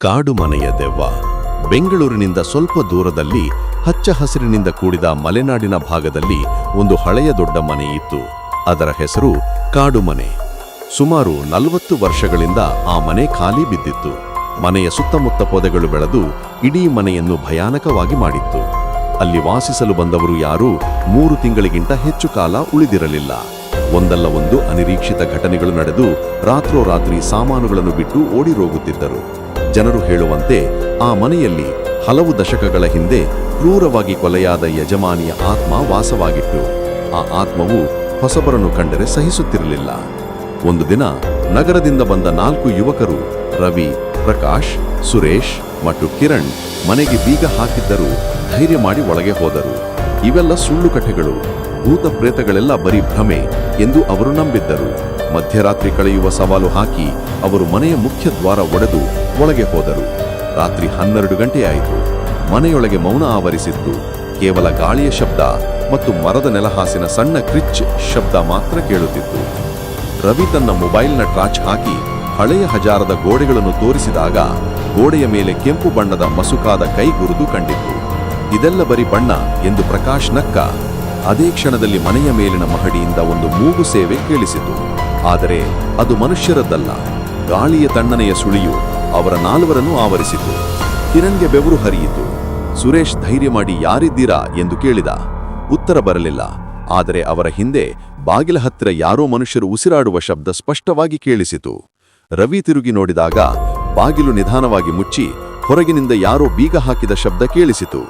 ಕಾಡು ಮನೆಯ ದೆವ್ವ. ಬೆಂಗಳೂರಿನಿಂದ ಸ್ವಲ್ಪ ದೂರದಲ್ಲಿ ಹಚ್ಚ ಹಸಿರಿನಿಂದ ಕೂಡಿದ ಮಲೆನಾಡಿನ ಭಾಗದಲ್ಲಿ ಒಂದು ಹಳೆಯ ದೊಡ್ಡ ಮನೆ ಇತ್ತು. ಅದರ ಹೆಸರು ಕಾಡು ಮನೆ ಸುಮಾರು ನಲವತ್ತು ವರ್ಷಗಳಿಂದ ಆ ಮನೆ ಖಾಲಿ ಬಿದ್ದಿತ್ತು. ಮನೆಯ ಸುತ್ತಮುತ್ತ ಪೊದೆಗಳು ಬೆಳೆದು ಇಡೀ ಮನೆಯನ್ನು ಭಯಾನಕವಾಗಿ ಮಾಡಿತ್ತು. ಅಲ್ಲಿ ವಾಸಿಸಲು ಬಂದವರು ಯಾರೂ ಮೂರು ತಿಂಗಳಿಗಿಂತ ಹೆಚ್ಚು ಕಾಲ ಉಳಿದಿರಲಿಲ್ಲ. ಒಂದಲ್ಲ ಒಂದು ಅನಿರೀಕ್ಷಿತ ಘಟನೆಗಳು ನಡೆದು ರಾತ್ರೋರಾತ್ರಿ ಸಾಮಾನುಗಳನ್ನು ಬಿಟ್ಟು ಓಡಿರೋಗುತ್ತಿದ್ದರು ಜನರು ಹೇಳುವಂತೆ ಆ ಮನೆಯಲ್ಲಿ ಹಲವು ದಶಕಗಳ ಹಿಂದೆ ಕ್ರೂರವಾಗಿ ಕೊಲೆಯಾದ ಯಜಮಾನಿಯ ಆತ್ಮ ವಾಸವಾಗಿತ್ತು. ಆ ಆತ್ಮವು ಹೊಸಬರನ್ನು ಕಂಡರೆ ಸಹಿಸುತ್ತಿರಲಿಲ್ಲ. ಒಂದು ದಿನ ನಗರದಿಂದ ಬಂದ ನಾಲ್ಕು ಯುವಕರು ರವಿ, ಪ್ರಕಾಶ್, ಸುರೇಶ್ ಮತ್ತು ಕಿರಣ್ ಮನೆಗೆ ಬೀಗ ಹಾಕಿದ್ದರೂ ಧೈರ್ಯ ಮಾಡಿ ಒಳಗೆ ಹೋದರು. ಇವೆಲ್ಲ ಸುಳ್ಳು ಕಥೆಗಳು. ಭೂತ ಪ್ರೇತಗಳೆಲ್ಲ ಬರೀ ಭ್ರಮೆ ಎಂದು ಅವರು ನಂಬಿದ್ದರು. ಮಧ್ಯರಾತ್ರಿ ಕಳೆಯುವ ಸವಾಲು ಹಾಕಿ ಅವರು ಮನೆಯ ಮುಖ್ಯ ದ್ವಾರ ಒಡೆದು ಒಳಗೆ ಹೋದರು. ರಾತ್ರಿ ಹನ್ನೆರಡು ಗಂಟೆಯಾಯಿತು ಮನೆಯೊಳಗೆ ಮೌನ ಆವರಿಸಿತ್ತು. ಕೇವಲ ಗಾಳಿಯ ಶಬ್ದ ಮತ್ತು ಮರದ ನೆಲಹಾಸಿನ ಸಣ್ಣ ಕ್ರಿಚ್ ಶಬ್ದ ಮಾತ್ರ ಕೇಳುತ್ತಿತ್ತು. ರವಿ ತನ್ನ ಮೊಬೈಲ್ನ ಟ್ರಾಚ್ ಹಾಕಿ ಹಳೆಯ ಹಜಾರದ ಗೋಡೆಗಳನ್ನು ತೋರಿಸಿದಾಗ ಗೋಡೆಯ ಮೇಲೆ ಕೆಂಪು ಬಣ್ಣದ ಮಸುಕಾದ ಕೈ ಗುರುತು ಕಂಡಿತ್ತು. ಇದೆಲ್ಲ ಬರೀ ಬಣ್ಣ ಎಂದು ಪ್ರಕಾಶ್ ನಕ್ಕ ಅದೇ ಕ್ಷಣದಲ್ಲಿ ಮನೆಯ ಮೇಲಿನ ಮಹಡಿಯಿಂದ ಒಂದು ಮೂಗು ಸೇವೆ ಕೇಳಿಸಿತು. ಆದರೆ ಅದು ಮನುಷ್ಯರದ್ದಲ್ಲ. ಗಾಳಿಯ ತಣ್ಣನೆಯ ಸುಳಿಯು ಅವರ ನಾಲ್ವರನ್ನು ಆವರಿಸಿತು. ಕಿರಣ್ಗೆ ಬೆವರು ಹರಿಯಿತು. ಸುರೇಶ್ ಧೈರ್ಯ ಮಾಡಿ ಯಾರಿದ್ದೀರಾ ಎಂದು ಕೇಳಿದ. ಉತ್ತರ ಬರಲಿಲ್ಲ. ಆದರೆ ಅವರ ಹಿಂದೆ ಬಾಗಿಲ ಹತ್ತಿರ ಯಾರೋ ಮನುಷ್ಯರು ಉಸಿರಾಡುವ ಶಬ್ದ ಸ್ಪಷ್ಟವಾಗಿ ಕೇಳಿಸಿತು. ರವಿ ತಿರುಗಿ ನೋಡಿದಾಗ ಬಾಗಿಲು ನಿಧಾನವಾಗಿ ಮುಚ್ಚಿ ಹೊರಗಿನಿಂದ ಯಾರೋ ಬೀಗ ಹಾಕಿದ ಶಬ್ದ ಕೇಳಿಸಿತು.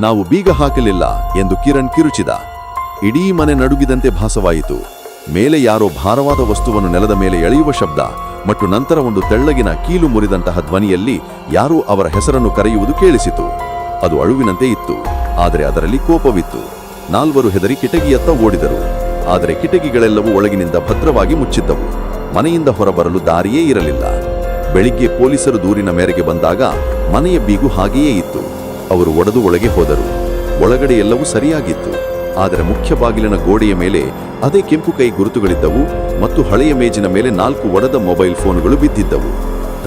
ನಾವು ಬೀಗ ಹಾಕಲಿಲ್ಲ ಎಂದು ಕಿರಣ್ ಕಿರುಚಿದ. ಇಡೀ ಮನೆ ನಡುಗಿದಂತೆ ಭಾಸವಾಯಿತು. ಮೇಲೆ ಯಾರೋ ಭಾರವಾದ ವಸ್ತುವನ್ನು ನೆಲದ ಮೇಲೆ ಎಳೆಯುವ ಶಬ್ದ ಮತ್ತು ನಂತರ ಒಂದು ತೆಳ್ಳಗಿನ ಕೀಲು ಮುರಿದಂತಹ ಧ್ವನಿಯಲ್ಲಿ ಯಾರೂ ಅವರ ಹೆಸರನ್ನು ಕರೆಯುವುದು ಕೇಳಿಸಿತು. ಅದು ಅಳುವಿನಂತೆ ಇತ್ತು. ಆದರೆ ಅದರಲ್ಲಿ ಕೋಪವಿತ್ತು. ನಾಲ್ವರು ಹೆದರಿ ಕಿಟಕಿಯತ್ತ ಓಡಿದರು. ಆದರೆ ಕಿಟಕಿಗಳೆಲ್ಲವೂ ಒಳಗಿನಿಂದ ಭದ್ರವಾಗಿ ಮುಚ್ಚಿದ್ದವು. ಮನೆಯಿಂದ ಹೊರಬರಲು ದಾರಿಯೇ ಇರಲಿಲ್ಲ. ಬೆಳಿಗ್ಗೆ ಪೊಲೀಸರು ದೂರಿನ ಮೇರೆಗೆ ಬಂದಾಗ ಮನೆಯ ಬೀಗು ಹಾಗೆಯೇ ಇತ್ತು. ಅವರು ಒಡೆದು ಒಳಗೆ ಹೋದರು. ಒಳಗಡೆ ಎಲ್ಲವೂ ಸರಿಯಾಗಿತ್ತು. ಆದರೆ ಮುಖ್ಯ ಬಾಗಿಲಿನ ಗೋಡೆಯ ಮೇಲೆ ಅದೇ ಕೆಂಪು ಕೈ ಗುರುತುಗಳಿದ್ದವು ಮತ್ತು ಹಳೆಯ ಮೇಜಿನ ಮೇಲೆ ನಾಲ್ಕು ಒಡೆದ ಮೊಬೈಲ್ ಫೋನ್ಗಳು ಬಿದ್ದಿದ್ದವು.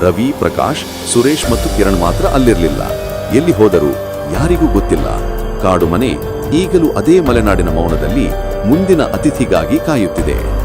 ರವಿ, ಪ್ರಕಾಶ್, ಸುರೇಶ್ ಮತ್ತು ಕಿರಣ್ ಮಾತ್ರ ಅಲ್ಲಿರಲಿಲ್ಲ. ಎಲ್ಲಿ ಹೋದರೂ ಯಾರಿಗೂ ಗೊತ್ತಿಲ್ಲ. ಕಾಡು ಮನೆ ಈಗಲೂ ಅದೇ ಮಲೆನಾಡಿನ ಮೌನದಲ್ಲಿ ಮುಂದಿನ ಅತಿಥಿಗಾಗಿ ಕಾಯುತ್ತಿದೆ.